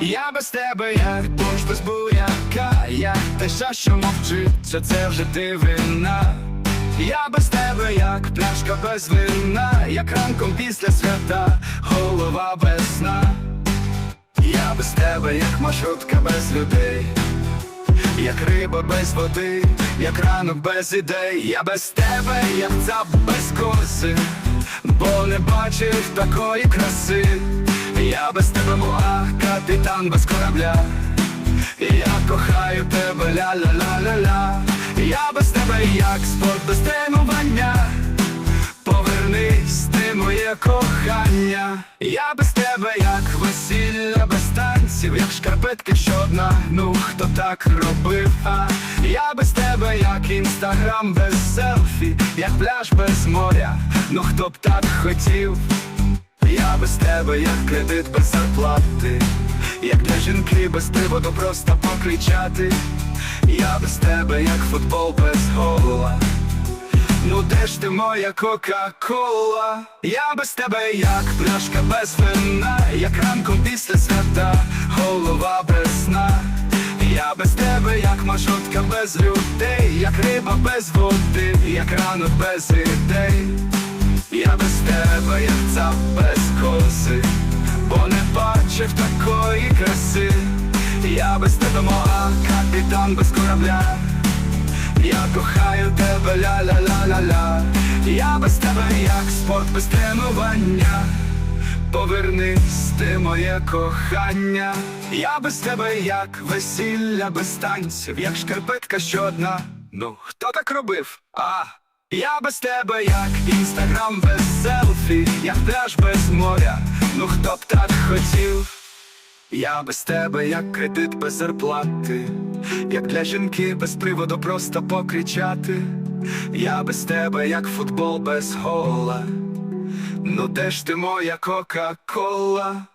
Я без тебе, як дощ без буряка, як теша, що мовчить, що це вже дивина. Я без тебе, як пляшка без вина, як ранком після свята, голова без сна. Я без тебе, як маршрутка без людей, як риба без води, як ранок без ідей, я без тебе, як цап без коси, бо не бачив такої краси. Я без тебе муа, капітан без корабля. Я кохаю тебе, ля-ля-ля-ля-ля. Я без тебе як спорт без тренування. Повернись, ти моє кохання. Я без тебе, як весілля без танців, як шкарпетки щодна, ну хто так робив, а я без тебе, як інстаграм без селфі, як пляж без моря, ну хто б так хотів. Я без тебе, як кредит без зарплати, як для жінки без приводу просто покричати. Я без тебе, як футбол без гола. Ну де ж ти моя кока-кола? Я без тебе, як пляшка без вина, як ранком після свята, голова без сна. Я без тебе, як маршрутка без людей, як риба без води, як ранок без ідей. Я без тебе, як цап без тебе моа, капітан без корабля. Я кохаю тебе, ля-ля-ля-ля-ля Я без тебе як спорт без тренування Повернись, ти моє кохання Я без тебе як весілля без танців, як шкарпетка щодна Ну, хто так робив? А, я без тебе як інстаграм без селфі, як пляж без моря Ну хто б так хотів? Я без тебе, як кредит без зарплати, як для жінки без приводу просто покричати. Я без тебе, як футбол без гола. Ну де ж ти моя кока-кола?